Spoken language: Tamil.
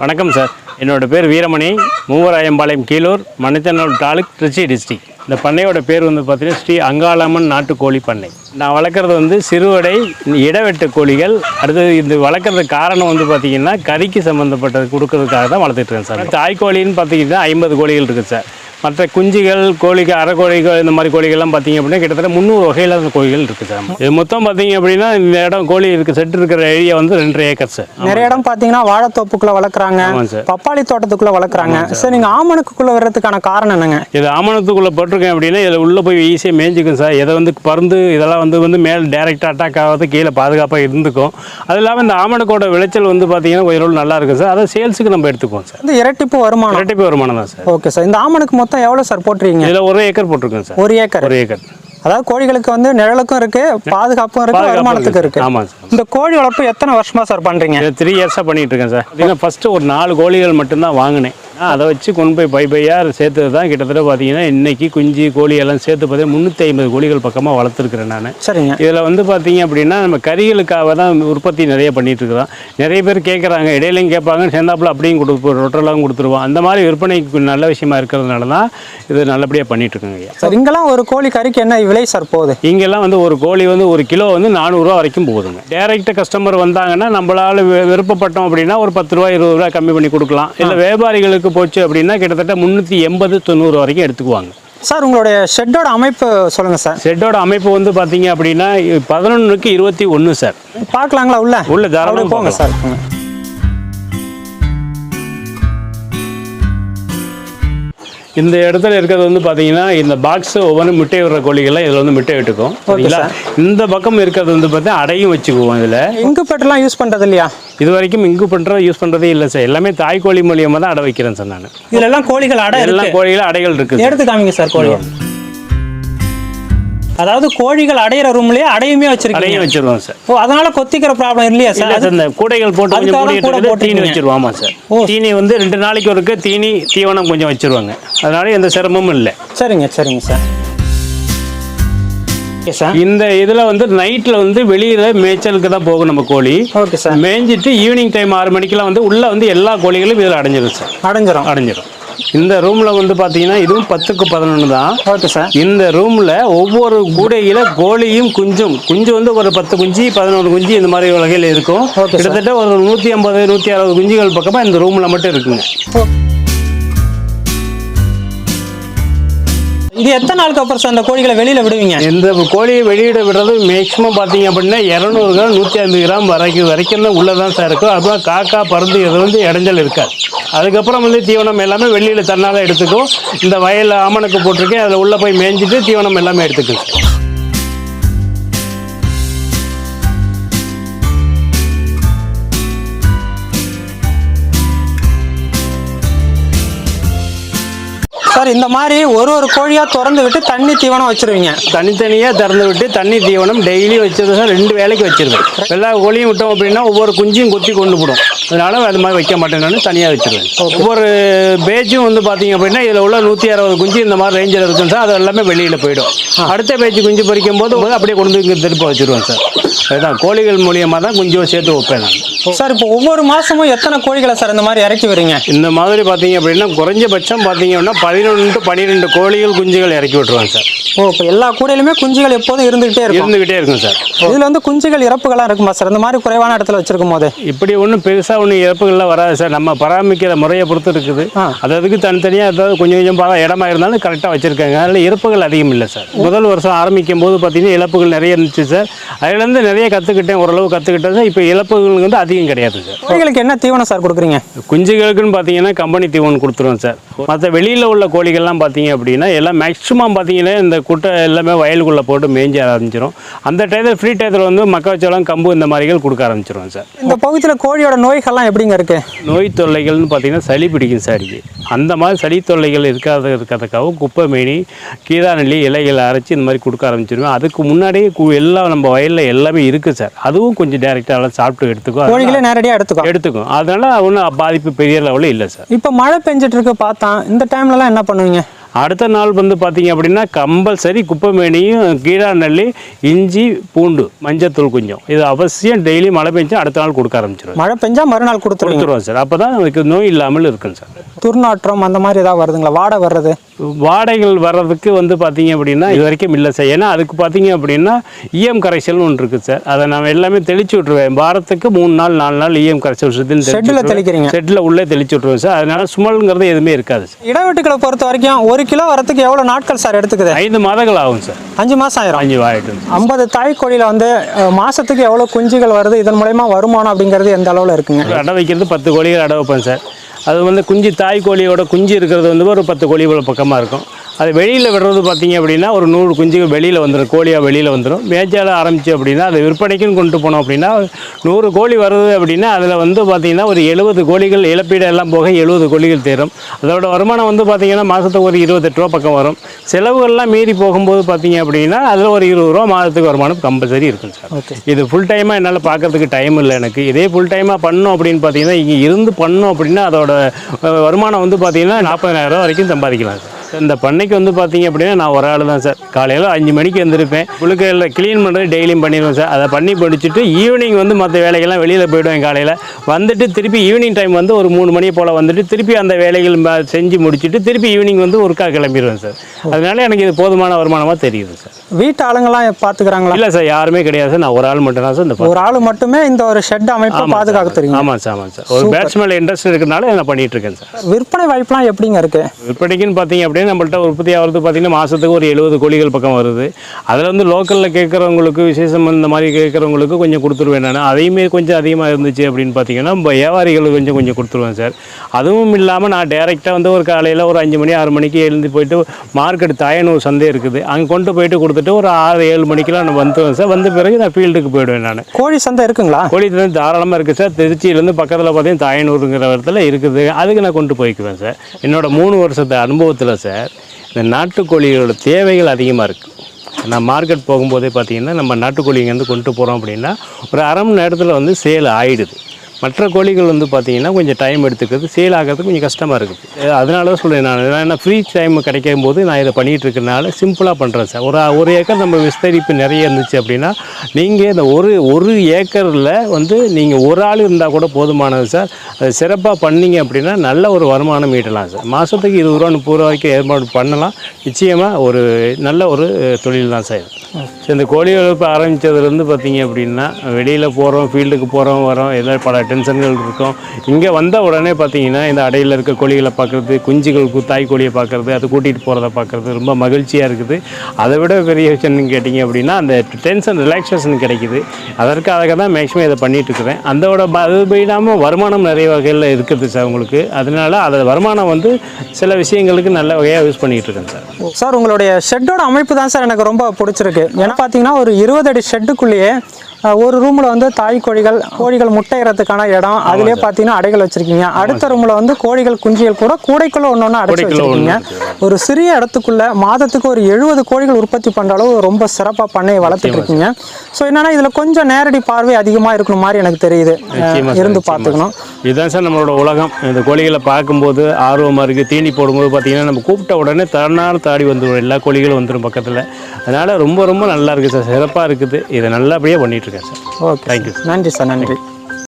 வணக்கம் சார். என்னோட பேர் வீரமணி. மூவராயம்பாளையம் கீழூர் மணித்தனூர் தாலுக் திருச்சி டிஸ்ட்ரிக். இந்த பண்ணையோட பேர் வந்து பார்த்தீங்கன்னா ஸ்ரீ அங்காளம்மன் நாட்டுக்கோழி பண்ணை. நான் வளர்க்குறது வந்து சிறுவடை இடவெட்டு கோழிகள். அடுத்தது இது வளர்க்குறதுக்கு காரணம் வந்து பார்த்தீங்கன்னா கறிக்கு சம்மந்தப்பட்டது கொடுக்கறதுக்காக தான் வளர்த்துட்ருக்கேன் சார். தாய்க்கோழின்னு பார்த்தீங்கன்னா ஐம்பது கோழிகள் இருக்குது சார். மற்ற குஞ்சுகள் கோழிக்கு அரைக்கோழிகள் இந்த மாதிரி கோழிகள்லாம் பார்த்தீங்க அப்படின்னா கிட்டத்தட்ட முந்நூறு வகையில் அந்த கோழிகள் இருக்குது சார். இது மொத்தம் பார்த்தீங்க அப்படின்னா இந்த இடம் கோழி இருக்குது செட்டு இருக்கிற ஏரியா வந்து ரெண்டரை ஏக்கர் சார். நிறைய இடம் பாத்தீங்கன்னா வாழைத்தோப்புக்குள்ள வளர்க்குறாங்க பப்பாளி தோட்டத்துக்குள்ள வளர்க்குறாங்க. சரி. நீங்க ஆமணக்குள்ள வர்றதுக்கான காரணம் என்னங்க? இது ஆமணத்துக்குள்ளே போட்டிருக்கேன் அப்படின்னா இதில் உள்ளே போய் ஈஸியாக மேய்ஞ்சிக்கும் சார். இதை வந்து பருந்து இதெல்லாம் வந்து வந்து மேல் டைரெக்டாக அட்டாக் ஆகாது கீழே பாதுகாப்பாக இருந்துக்கும். அது இல்லாமல் இந்த ஆமணக்கோட விளைச்சல் வந்து பார்த்தீங்கன்னா ஓரளவு நல்லா இருக்கும் சார். அதை சேல்ஸுக்கு நம்ம எடுத்துக்குவோம் சார். இந்த இரட்டிப்பு வருமானம். இரட்டிப்பு வருமானம் தான் சார். Okay sir. இந்த ஆமணக்கு மொத்தம் எவ்வளவு சார் போட்டுருக்கீங்க? இதில் ஒரு ஏக்கர் போட்டிருக்கோம் சார் ஒரு ஏக்கர். ஒரு ஏக்கர். அதாவது கோழிகளுக்கு வந்து நிழலுக்கும் இருக்கு பாதுகாப்பும் இருக்கு வருமானத்துக்கு இருக்கு. ஆமாம் சார் இந்த கோழி வளர்ப்பு எத்தனை வருஷமா சார் பண்றீங்க? த்ரீ இயர்ஸாக பண்ணிட்டு இருக்கேன் சார் ஃபஸ்ட்டு ஒரு நாலு கோழிகள் மட்டும்தான் வாங்கினேன். அதை வச்சு கொண்டு போய் பை பையாக சேர்த்தது தான் கிட்டத்தட்ட பார்த்தீங்கன்னா இன்னைக்கு குஞ்சு கோழி எல்லாம் சேர்த்து பார்த்தீங்கன்னா முந்நூற்றி ஐம்பது கோழிகள் பக்கமாக வளர்த்துருக்கிறேன் நான். சரிங்க. இதில் வந்து பார்த்தீங்க அப்படின்னா நம்ம கறிகளுக்காக தான் உற்பத்தி நிறைய பண்ணிட்டு இருக்கிறோம் நிறைய பேர் கேட்குறாங்க இடையிலையும் கேட்பாங்க சேர்ந்தாப்புல அப்படியும் கொடுப்போம் ரொட்டெல்லாம் கொடுத்துருவோம். அந்த மாதிரி விற்பனைக்கு நல்ல விஷயமா இருக்கிறதுனால தான் இது நல்லபடியாக பண்ணிட்டு இருக்கோங்க ஐயா. சார் இங்கெல்லாம் ஒரு கோழி கறிக்கு என்ன விலை சார் போகுது? இங்கெல்லாம் வந்து ஒரு கோழி வந்து ஒரு கிலோ வந்து நானூறுரூவா வரைக்கும் போகுதுங்க. டேரெக்டாக கஸ்டமர் வந்தாங்கன்னா நம்மளால விருப்பப்பட்டோம் அப்படின்னா ஒரு பத்து ரூபா இருபது ரூபா கம்மி பண்ணி கொடுக்கலாம். இல்லை வியாபாரிகளுக்கு போச்சு அப்படின்னா கிட்டத்தட்ட முந்நூற்றி எண்பது தொண்ணூறு வரைக்கும் எடுத்துக்குவாங்க. சார் உங்களுடைய ஷெட்டோட அமைப்பு சொல்லுங்க சார். செட்டோட அமைப்பு வந்து பார்த்தீங்க அப்படின்னா பதினொன்றுக்கு இருபத்தி ஒன்று சார். பார்க்கலாங்களா உள்ள? உள்ள தாராளமாக போங்க சார் இந்த இடத்துல இருக்கிறது வந்து பார்த்தீங்கன்னா இந்த பாக்ஸ் ஒவ்வொரு முட்டை விடுற கோழிகள்லாம் இதில் வந்து முட்டை விட்டுக்கும். சரிங்களா? இந்த பக்கம் இருக்கிறது வந்து பார்த்தீங்கன்னா அடையும் வச்சுக்குவோம் இதில். இங்கு பெட்டெல்லாம் யூஸ் பண்றது இல்லையா இது வரைக்கும் இங்கு பண்ணுற யூஸ் பண்ணுறதே இல்லை சார். எல்லாமே தாய்க்கோழி மூலியமாக தான் அடை வைக்கிறேன் சார் நான். இதுல எல்லாம் கோழிகள் அடை எல்லா இருக்கு. கோழிகளும் அடைகள் இருக்குது. எடுத்து காமிங்க சார் கோழி அதாவது கோழிகள் அடையிற ரூம்லயே அடையுமே வச்சிருக்கீங்க. வச்சிருவோம் சார். ஓ அதனால கொத்திக்கிற ப்ராப்ளம் இல்லையா இல்ல சார் இந்த கூடைகள் போட்டு கொஞ்சம் கூட இருக்குது, தீனி. வச்சிருவோம். சார். தீனி வந்து ரெண்டு நாளைக்கு ஒருக்க தீனி தீவனம் கொஞ்சம் வச்சிருவாங்க. அதனால எந்த சிரமமும் இல்லை. சரிங்க சரிங்க சார். இந்த இதில் வந்து நைட்டில் வந்து வெளியில் மேய்ச்சலுக்கு தான் போகும் நம்ம கோழி. Okay sir. மேய்ஞ்சிட்டு ஈவினிங் டைம் ஆறு மணிக்கெல்லாம் வந்து உள்ளே வந்து எல்லா கோழிகளும் இதில் அடைஞ்சிரும் சார். அடைஞ்சிரும். அடைஞ்சிரும். இந்த ரூமில் வந்து பார்த்தீங்கன்னா இதுவும் பத்துக்கு பதினொன்று தான். Okay sir. இந்த ரூமில் ஒவ்வொரு கூடையில் கோழியும் குஞ்சும். குஞ்சு வந்து ஒரு பத்து குஞ்சு பதினோரு குஞ்சு இந்த மாதிரி வகையில் இருக்கும். கிட்டத்தட்ட ஒரு நூற்றி ஐம்பது நூற்றி அறுபது குஞ்சுகள் பக்கமாக இந்த ரூமில் மட்டும் இருக்குங்க. இது எத்தனை நாளுக்கு அப்புறம் சார் அந்த கோழிகளை வெளியில விடுவீங்க? இந்த கோழியை வெளியிட விடுறது மேக்ஸிமம் பார்த்தீங்க அப்படின்னா இரநூறு கிராம் நூற்றி ஐம்பது கிராம் வரைக்கும் வரைக்கும் தான் உள்ளே தான் சார் இருக்கும். அதுதான் காக்கா பருந்து இது வந்து இடைஞ்சல் இருக்காது. அதுக்கப்புறம் வந்து தீவனம் எல்லாமே வெளியில் தன்னால் எடுத்துக்கும். இந்த வயலில் ஆமணக்கு போட்டிருக்கேன் அதில் உள்ளே போய் மேய்ஞ்சிட்டு தீவனம் எல்லாமே எடுத்துக்கும். சார் சார் இந்த மாதிரி ஒரு ஒரு கோழியா திறந்து விட்டு தண்ணி தீவனம் வச்சிருவீங்க. தனித்தனியாக திறந்து விட்டு தண்ணி தீவனம் டெய்லி வச்சிருந்தா ரெண்டு வேலைக்கு வச்சிருவேன். எல்லா கோழியும் விட்டோம் அப்படின்னா ஒவ்வொரு குஞ்சும் கொத்தி கொண்டு போடும். அதனால அது மாதிரி வைக்க மாட்டேன் நான் தனியாக வச்சிருவேன். ஒவ்வொரு பேஜும் வந்து பார்த்தீங்க அப்படின்னா இதில் உள்ள நூற்றி அறுபது குஞ்சு இந்த மாதிரி ரேஞ்சில் இருக்கும் சார் அது எல்லாமே வெளியில் போயிடும். அடுத்த பேஜ் குஞ்சு பறிக்கும் போது அப்படியே கொண்டு இங்கே திருப்ப வச்சிருவேன் சார். அதுதான் கோழிகள் மூலியமாக தான் குஞ்சு சேர்த்து வைப்பேன் நான். சார் இப்போ ஒவ்வொரு மாசமும் எத்தனை கோழிகளை சார் இந்த மாதிரி இறக்கி வரீங்க இந்த மாதிரி பார்த்தீங்க அப்படின்னா குறைஞ்சபட்சம் பார்த்தீங்க அப்படின்னா பதினொன்று பன்னிரெண்டு கோழிகள் குஞ்சுகள் இறக்கி விட்டுருவேன் சார். ஓ இப்போ எல்லா கூடையிலுமே குஞ்சுகள் எப்போதும் இருந்துகிட்டே இருக்கும். இருந்துக்கிட்டே இருக்கும் சார். இதுல வந்து குஞ்சுகள் இறப்புகள்லாம் இருக்குமா சார்? இந்த மாதிரி குறைவான இடத்துல வச்சிருக்கும் போது. இப்படி ஒன்றும் பெருசாக ஒன்றும் இறப்புகள்லாம் வராது சார். நம்ம பராமரிக்கிற முறையை பொறுத்து இருக்குது. அது அதுக்கு தனித்தனியாக ஏதாவது கொஞ்சம் கொஞ்சம் பா இடமா இருந்தாலும் கரெக்டாக வச்சுருக்காங்க. அதில் இறப்புகள் அதிகம் இல்லை சார். முதல் வருஷம் ஆரம்பிக்கும் போது பார்த்தீங்கன்னா இழப்புகள் நிறைய இருந்துச்சு சார். அதுலேருந்து நிறைய கற்றுக்கிட்டேன் ஓரளவு கற்றுக்கிட்டேன் சார். இப்போ இழப்புகள் வந்து அதிகம் கிடையாது சார். கோழிகளுக்கு என்ன தீவனம் சார் கொடுக்குறீங்க? குஞ்சுகளுக்குன்னு பார்த்தீங்கன்னா கம்பெனி தீவனம் கொடுத்துருவோம் சார். மற்ற வெளியில் உள்ள கோழிகள்லாம் பார்த்தீங்க அப்படின்னா எல்லாம் மேக்ஸிமம் பார்த்தீங்கன்னா இந்த குட்டை எல்லாமே வயலுக்குள்ளே போட்டு மேய்ஞ்ச ஆரம்பிச்சிடும் அந்த டயத்தில் ஃப்ரீ டயத்தில் வந்து மக்காச்சோளம் கம்பு இந்த மாதிரிகள் கொடுக்க ஆரம்பிச்சிருவோம் சார். இந்த பகுதியில் கோழியோட நோய்கள்லாம் எப்படிங்க இருக்கு? நோய் தொல்லைகள்னு பார்த்தீங்கன்னா சளி பிடிக்கும் சார் அந்த மாதிரி சளி தொல்லைகள் இருக்காத இருக்கிறதுக்காக குப்பை மேனி கீழாநெல்லி இலைகளை அரைச்சி இந்த மாதிரி கொடுக்க ஆரம்பிச்சிருவேன். அதுக்கு முன்னாடியே எல்லாம் நம்ம வயலில் எல்லாமே இருக்குது சார். அதுவும் கொஞ்சம் டேரெக்டாக சாப்பிட்டு எடுத்துக்கும். கோழிகளே நேரடியாக எடுத்துக்கோ எடுத்துக்கும். அதனால ஒன்றும் பாதிப்பு பெரிய லெவலில் இல்லை சார். இப்போ மழை பெஞ்சிட்டு இருக்கு பார்த்தா இந்த டைம்லலாம் என்ன பண்ணுவீங்க? அடுத்த நாள் வந்து பார்த்தீங்க அப்படின்னா கம்பல்சரி குப்பைமேனியும் கீழா நெல்லி இஞ்சி பூண்டு மஞ்சத்தூள் கொஞ்சம். இது அவசியம் டெய்லி மழை பெஞ்சா அடுத்த நாள் கொடுக்க ஆரம்பிச்சிடும் மழை பெஞ்சா மறுநாள் கொடுத்துருவீங்க. கொடுத்துருவோம் சார். அப்போ தான் நமக்கு நோய் இல்லாமல் இருக்கும் சார். துர்நாற்றம் அந்த மாதிரி ஏதாவது வருதுங்களா? வாடை வர்றது? வாடைகள் வர்றதுக்கு வந்து பார்த்தீங்க அப்படின்னா இது வரைக்கும் இல்லை சார். ஏன்னா அதுக்கு பார்த்தீங்க அப்படின்னா இஎம் கரைசல்னு ஒன்று இருக்குது சார். அதை நான் எல்லாமே தெளிச்சு விட்ருவேன் வாரத்துக்கு மூணு நாள் நாலு நாள் இஎம் கரைசல் ஷெட்டில் தெளிக்கிறீங்க. செட்டில் உள்ளே தெளிச்சு விட்ருவேன் சார். அதனால சுமல்ங்கிறது எதுவுமே இருக்காது சார். இடைவெட்டுகளை பொறுத்த வரைக்கும் ஒரு கிலோ வரத்துக்கு எவ்வளோ நாட்கள் சார் எடுத்துக்குது? ஐந்து மாதங்கள் ஆகும் சார். அஞ்சு மாதம் ஆயிரும். அஞ்சு ஆகிட்டு ஐம்பது தாய் கோழியில் வந்து அஹ், மாசத்துக்கு எவ்வளோ குஞ்சுகள் வருது இதன் மூலயமா வருமானம் அப்படிங்கிறது எந்த அளவில் இருக்குங்க? அடை வைக்கிறது பத்து கோழிகள் அடை வைப்பேன் சார். அது வந்து குஞ்சு தாய் கோழியோட குஞ்சு இருக்கிறது வந்து ஒரு பத்து கோழி இவ்வளோ பக்கமாக இருக்கும். அது வெளியில் விடுறது பார்த்தீங்க அப்படின்னா ஒரு நூறு குஞ்சுகள் வெளியில் வந்துடும் கோழியாக வெளியில் வந்துடும் மேய்ச்சால ஆரம்பிச்சு அப்படின்னா அதை விற்பனைக்குன்னு கொண்டு போனோம் அப்படின்னா நூறு கோழி வருது அப்படின்னா அதில் வந்து பார்த்தீங்கன்னா ஒரு எழுபது கோழிகள் இழப்பீடு எல்லாம் போக எழுபது கோழிகள் தேரும். அதோட வருமானம் வந்து பார்த்தீங்கன்னா மாதத்துக்கு ஒரு இருபத்தெட்டு ரூபா பக்கம் வரும். செலவுகள்லாம் மீறி போகும்போது பார்த்தீங்க அப்படின்னா அதில் ஒரு இருபது ரூபா மாதத்துக்கு வருமானம் கம்பல்சரி இருக்கும் சார். ஓகே. இது ஃபுல் டைமாக என்னால் பார்க்கறதுக்கு டைம் இல்லை எனக்கு. இதே ஃபுல் டைமாக பண்ணோம் அப்படின்னு பார்த்தீங்கன்னா இங்கே இருந்து பண்ணோம் அப்படின்னா அதோட வருமானம் வந்து பார்த்தீங்கன்னா நாற்பதாயிரம் வரைக்கும் சம்பாதிக்கலாம் சார். இந்த பண்ணைக்கு வந்து பார்த்தீங்க அப்படின்னா நான் ஒரு ஆள் தான் சார். காலையில் அஞ்சு மணிக்கு வந்திருப்பேன் புழுக்கையில் க்ளீன் பண்ணுறது டெய்லியும் பண்ணிடுவேன் சார். அதை பண்ணி முடிச்சுட்டு ஈவினிங் வந்து மற்ற வேலைகள்லாம் வெளியில் போயிடுவேன் காலையில். வந்துட்டு திருப்பி ஈவினிங் டைம் வந்து ஒரு மூணு மணி போல் வந்துட்டு திருப்பி அந்த வேலைகள் செஞ்சு முடிச்சுட்டு திருப்பி ஈவினிங் வந்து ஒருக்கா கிளம்பிடுவேன் சார். அதனால எனக்கு இது போதுமான வருமானமாக தெரியுது சார். வீட்டு ஆளுங்கெல்லாம் பார்த்துக்கிறாங்களா இல்லை சார் யாருமே கிடையாது சார். நான் ஒரு ஆள் மட்டும் தான் சார் இந்த ஒரு ஆள் மட்டுமே இந்த ஒரு ஷெட் அமைப்பை பாதுகாக்க தெரியும். ஆமாம் சார் ஆமாம் சார். ஒரு பேட்ஸ் மேலே இன்ட்ரெஸ்ட் இருக்கிறனால நான் பண்ணிட்டு இருக்கேன் சார். விற்பனை வாய்ப்புலாம் எப்படிங்க இருக்கு? விற்பனைக்குன்னு பார்த்தீங்க அப்படின்னா நம்மள்ட்ட உற்பத்தி ஆகிறது பார்த்தீங்கன்னா மாதத்துக்கு ஒரு எழுபது கோழிகள் பக்கம் வருது. அதில் வந்து லோக்கலில் கேட்குறவங்களுக்கு விசேஷம் இந்த மாதிரி கேட்குறவங்களுக்கு கொஞ்சம் கொடுத்துருவேன் நான். அதையுமே கொஞ்சம் அதிகமாக இருந்துச்சு அப்படின்னு பார்த்தீங்கன்னா நம்ம வியாபாரிகளுக்கு கொஞ்சம் கொஞ்சம் கொடுத்துருவேன் சார். அதுவும் இல்லாமல் நான் டேரெக்டாக வந்து ஒரு காலையில் ஒரு அஞ்சு மணி ஆறு மணிக்கு எழுந்து போயிட்டு மார்க்கெட் தாயனூர் சந்தை இருக்குது. அங்கே கொண்டு போயிட்டு கொடுத்துட்டு ஒரு ஆறு ஏழு மணிக்கெலாம் நான் வந்துடுவேன் சார். வந்த பிறகு நான் ஃபீல்டுக்கு போயிடுவேன் நான். கோழி சந்தை இருக்குங்களா? கோழி தண்ணி தாராளமாக இருக்குது சார். திருச்சியிலேருந்து பக்கத்தில் பார்த்தீங்கன்னா தாயனூருங்கிற இடத்துல இருக்குது. அதுக்கு நான் கொண்டு போய்க்குவேன் சார். என்னோட மூணு வருஷத்து அனுபவத்தில் சார். இந்த நாட்டுக்கோழிகளோட தேவைகள் அதிகமாக இருக்குது நான் மார்க்கெட் போகும்போதே பார்த்தீங்கன்னா நம்ம நாட்டுக்கோழி இங்கேருந்து கொண்டு போகிறோம் அப்படின்னா ஒரு அரை மணி நேரத்தில் வந்து சேல் ஆகிடுது மற்ற கோழிகள் வந்து பார்த்தீங்கன்னா கொஞ்சம் டைம் எடுத்துக்கிறது சேல் ஆகிறதுக்கு கொஞ்சம் கஷ்டமாக இருக்குது. அதனால தான் சொல்கிறேன் நான். ஏன்னா ஃப்ரீ டைம் கிடைக்கும் போது நான் இதை பண்ணிகிட்டு இருக்கறனால சிம்பிளாக பண்ணுறேன் சார். ஒரு ஒரு ஏக்கர் நம்ம விஸ்தரிப்பு நிறைய இருந்துச்சு அப்படின்னா நீங்கள் இந்த ஒரு ஒரு ஏக்கரில் வந்து நீங்கள் ஒரு ஆள் இருந்தால் கூட போதுமானது சார். அதை சிறப்பாக பண்ணிங்க அப்படின்னா நல்ல ஒரு வருமானம் ஈட்டலாம் சார். மாதத்துக்கு இருபது ரூபா முப்பது ரூபா வரைக்கும் ஏற்பாடு பண்ணலாம். நிச்சயமாக ஒரு நல்ல ஒரு தொழில் தான் சார். ஸோ இந்த கோழி வளர்ப்பு ஆரம்பித்ததுலேருந்து பார்த்தீங்க அப்படின்னா வெளியில் போகிறோம் ஃபீல்டுக்கு போகிறோம் வரோம் ஏதாவது பல டென்ஷன்கள் இருக்கும். இங்கே வந்த உடனே பார்த்தீங்கன்னா இந்த அடையில் இருக்க கோழிகளை பார்க்குறது குஞ்சுகள் கு- தாய் கோழியை பார்க்குறது அது கூட்டிகிட்டு போகிறத பார்க்குறது ரொம்ப மகிழ்ச்சியாக இருக்குது. அதை விட பெரிய விஷயம்னு கேட்டிங்க அப்படின்னா அந்த டென்ஷன் ரிலாக்ஸேஷன் கிடைக்குது. அதற்காக தான் மேக்ஸிமம் இதை பண்ணிகிட்ருக்குறேன் இருக்கிறேன். அதோட அது போயிடாமல் வருமானம் நிறைய வகையில் இருக்குது சார் உங்களுக்கு. அதனால அதை வருமானம் வந்து சில விஷயங்களுக்கு நல்ல வகையாக யூஸ் பண்ணிகிட்டு இருக்கேன் சார். சார் உங்களுடைய ஷெட்டோட அமைப்பு தான் சார் எனக்கு ரொம்ப பிடிச்சிருக்கு. ஏன்னா பார்த்தீங்கன்னா ஒரு இருபது அடி ஷெட்டுக்குள்ளேயே ஒரு ரூமில் வந்து தாய் கோழிகள் கோழிகள் முட்டையிறதுக்கான இடம். அதுலேயே பார்த்தீங்கன்னா அடைகள் வச்சிருக்கீங்க. அடுத்த ரூமில் வந்து கோழிகள் குஞ்சுகள் கூட கூடைக்குள்ள ஒன்று ஒன்று அடைச்சி வச்சிருக்கீங்க. ஒரு சிறிய இடத்துக்குள்ள மாதத்துக்கு ஒரு எழுபது கோழிகள் உற்பத்தி பண்ணுற அளவு ரொம்ப சிறப்பாக பண்ணையை வளர்த்துட்டு இருக்கீங்க. ஸோ என்னன்னா இதில் கொஞ்சம் நேரடி பார்வை அதிகமாக இருக்கணும் மாதிரி எனக்கு தெரியுது. இருந்து பார்த்துக்கணும். இதுதான் சார் நம்மளோட உலகம். இந்த கோழிகளை பார்க்கும்போது ஆர்வமாக இருக்குது தீனி போடும்போது பார்த்தீங்கன்னா நம்ம கூப்பிட்ட உடனே தன்னால தாடி வந்துடும் எல்லா கோழிகளும் வந்துடும் பக்கத்தில். அதனால் ரொம்ப ரொம்ப நல்லா இருக்குது சார். சிறப்பாக இருக்குது. இதை நல்லபடியாக பண்ணிகிட்ருக்கேன் சார். ஓகே தேங்க்யூ நன்றி சார் நன்றி.